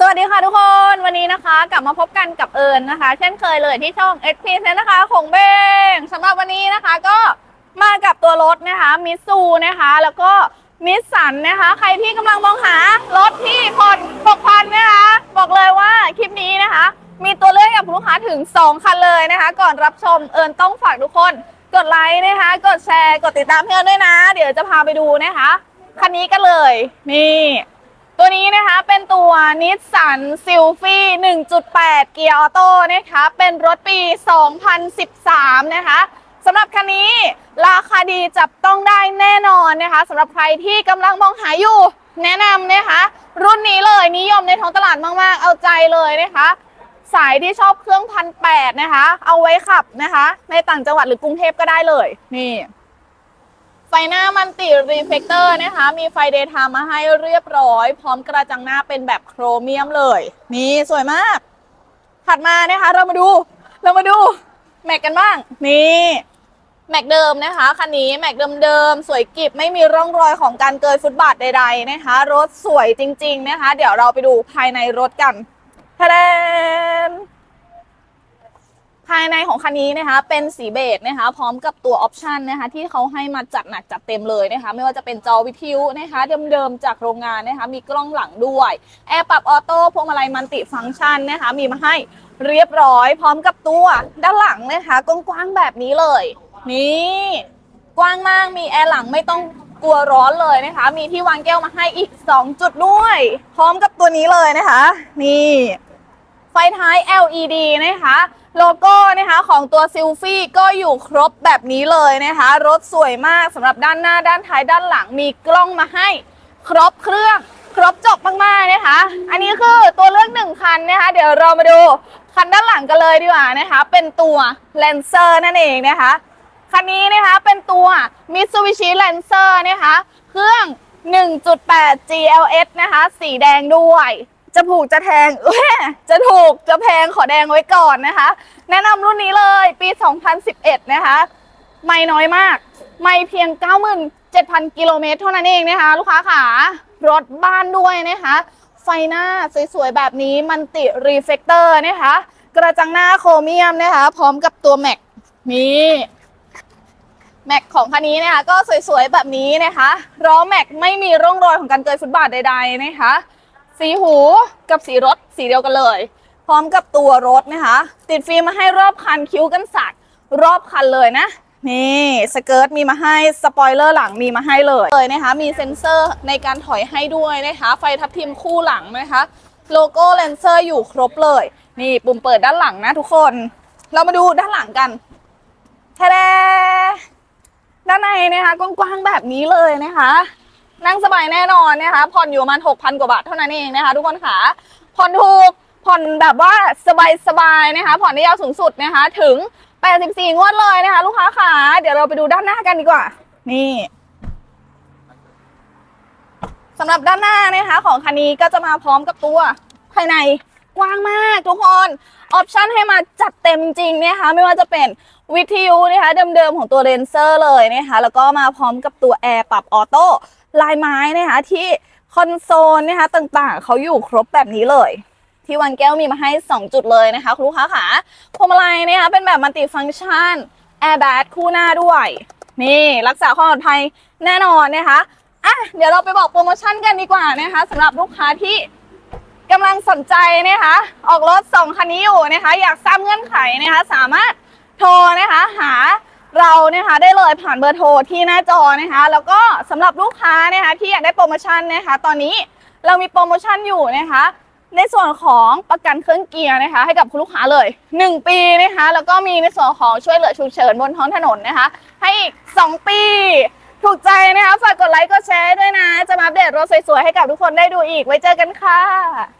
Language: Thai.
สวัสดีค่ะทุกคนวันนี้นะคะ กลับมาพบกันกับเอิญนะคะ เช่นเคยเลยที่ช่อง SP เซนนะคะของเบงสำหรับวันนี้นะคะก็มากับตัวรถนะคะมิสซูนะคะ แล้วก็มิสสันนะคะ ใครที่กำลังมองหารถที่ผ่อนตกพันนะคะ บอกเลยว่าคลิปนี้นะคะ มีตัวเลือกกับลูกค้าถึง 2 คันเลยนะคะ ก่อนรับชมเอิญต้องฝากทุกคน กดไลค์นะคะ กดแชร์กดติดตามเพื่อนด้วยนะ เดี๋ยวจะพาไปดูนะคะคันนี้กันเลย นี่ ตัวนี้นะคะเป็นตัวนิสสันซิลฟี่1.8 เกียร์ออโต้นะคะเป็นรถปี 2013 นะคะสำหรับคันนี้ราคาดีจับต้องได้แน่นอนนะคะสำหรับใครที่กำลังมองหาอยู่ แนะนำนะคะ รุ่นนี้เลยนิยมในท้องตลาดมาก ๆ เอาใจเลยนะคะ สายที่ชอบเครื่องพันแปดนะคะ เอาไว้ขับนะคะ ในต่างจังหวัดหรือกรุงเทพก็ได้เลย นี่ ฟหน้ามันติรีเฟกเตอร์นะคะ มีไฟเดย์ไทม์มาให้เรียบร้อย พร้อมกระจังหน้าเป็นแบบโครเมียมเลย นี่สวยมาก ถัดมานะคะ เรามาดู เรามาดู แม็กกันบ้าง นี่แม็กเดิมนะคะคันนี้แม็กเดิมๆสวยกริบไม่มีร่องรอยของการเกยฟุตบาทใด ๆนะคะ รถสวยจริง ๆ นะคะ เดี๋ยวเราไปดูภายในรถกันทะเล ภายในของคันนี้นะคะเป็นสีเบจนะคะ พร้อมกับตัวออปชันนะคะ ที่เขาให้มาจัดหนักจัดเต็มเลยนะคะ ไม่ว่าจะเป็นจอวิทยุนะคะ เดิมๆจากโรงงานนะคะ มีกล้องหลังด้วยแอร์ปรับออโต้พวงมาลัยมัลติฟังก์ชันนะคะ มีมาให้เรียบร้อย พร้อมกับตัวด้านหลังนะคะกว้างๆแบบนี้เลย นี่กว้างมากมีแอร์หลังไม่ต้องกลัวร้อนเลยนะคะ มีที่วางแก้วมาให้อีก 2 จุดด้วย พร้อมกับตัวนี้เลยนะคะ นี่ ไฟท้าย LED นะคะ โลโก้นะคะของตัวซิลฟี่ก็อยู่ครบแบบนี้เลยนะคะ รถสวยมากสำหรับด้านหน้าด้านท้ายด้านหลังมีกล้องมาให้ ครบเครื่องครบจบมากๆนะคะ อันนี้คือตัวเลือกหนึ่งคันนะคะ เดี๋ยวเรามาดูคันด้านหลังกันเลยดีกว่านะคะ เป็นตัว Lancer นั่นเองนะคะ คันนี้นะคะเป็นตัว Mitsubishi Lancer นะคะ เครื่อง 1.8 GLS นะคะ สีแดงด้วย จะผูกจะแทงเอ้ยจะถูกจะแพงขอแดงไว้ก่อนนะคะ แนะนำรุ่นนี้เลยปี 2011 นะคะ ไม่น้อยมาก ไม่เพียง 97,000 กิโลเมตรเท่านั้นเองนะคะ ลูกค้าขารถบ้านด้วยนะคะ ไฟหน้าสวยๆ แบบนี้มันติรีเฟกเตอร์นะคะ กระจังหน้าโครเมียมนะคะ พร้อมกับตัวแม็กนี่แม็กของคันนี้นะคะก็สวยๆ แบบนี้นะคะล้อแม็กไม่มีร่องรอยของการเกยฟุตบาทใดๆนะคะ สีหูกับสีรถสีเดียวกันเลย พร้อมกับตัวรถนะคะ ติดฟิล์มมาให้รอบคันคิ้วกันสักรอบคันเลยนะ นี่สเกิร์ตมีมาให้สปอยเลอร์หลังมีมาให้เลยเลยนะคะ มีเซ็นเซอร์ในการถอยให้ด้วยนะคะ ไฟทับทิมคู่หลังนะคะ โลโก้เลนเซอร์อยู่ครบเลย นี่ปุ่มเปิดด้านหลังนะทุกคน เรามาดูด้านหลังกันแท้ด้านในนะคะกว้างๆแบบนี้เลยนะคะ นั่งสบายแน่นอนนะคะ ผ่อนอยู่ประมาณ6,000 กว่าบาทเท่านั้นเองนะคะ ทุกคนค่ะ ผ่อนถูก ผ่อนแบบว่าสบายๆนะคะ ผ่อนได้ยาวสูงสุดนะคะ ถึง 84 งวดเลยนะคะ ลูกค้าค่ะเดี๋ยวเราไปดูด้านหน้ากันดีกว่า นี่สำหรับด้านหน้านะคะ ของคันนี้ก็จะมาพร้อมกับตัวภายในกว้างมากทุกคนออปชันให้มาจัดเต็มจริงนะคะไม่ว่าจะเป็นวิทยุนะคะเดิมๆของตัวเรนเซอร์เลยนะคะแล้วก็มาพร้อมกับตัวแอร์ปรับออโต้ลายไม้นะคะที่คอนโซลนะคะต่างๆ เขาอยู่ครบแบบนี้เลย ที่วันแก้วมีมาให้ 2 จุดเลยนะคะคุณลูกค้าขาพวงมาลัยนะคะเป็นแบบมัลติฟังก์ชันแอร์แบคู่หน้าด้วยนี่รักษาความปลอดภัยแน่นอนนะคะอะเดี๋ยวเราไปบอกโปรโมชั่นกันดีกว่านะคะสำหรับลูกค้าที่กำลังสนใจนะคะ ออกรถสองคันนี้อยู่นะคะ อยากทราบเงื่อนไขนะคะ สามารถโทรนะคะ หา เรานะคะได้เลยผ่านเบอร์โทรที่หน้าจอนะคะ แล้วก็สำหรับลูกค้านะคะที่อยากได้โปรโมชั่นนะคะ ตอนนี้เรามีโปรโมชั่นอยู่นะคะ ในส่วนของประกันเครื่องเกียร์นะคะ ให้กับคุณลูกค้าเลย 1 ปีนะคะ แล้วก็มีในส่วนของช่วยเหลือฉุกเฉินบนท้องถนนนะคะ ให้อีก 2 ปี ถูกใจนะคะฝากกดไลค์กดแชร์ด้วยนะ จะมาอัปเดตรถสวยๆให้กับทุกคนได้ดูอีกไว้เจอกันค่ะ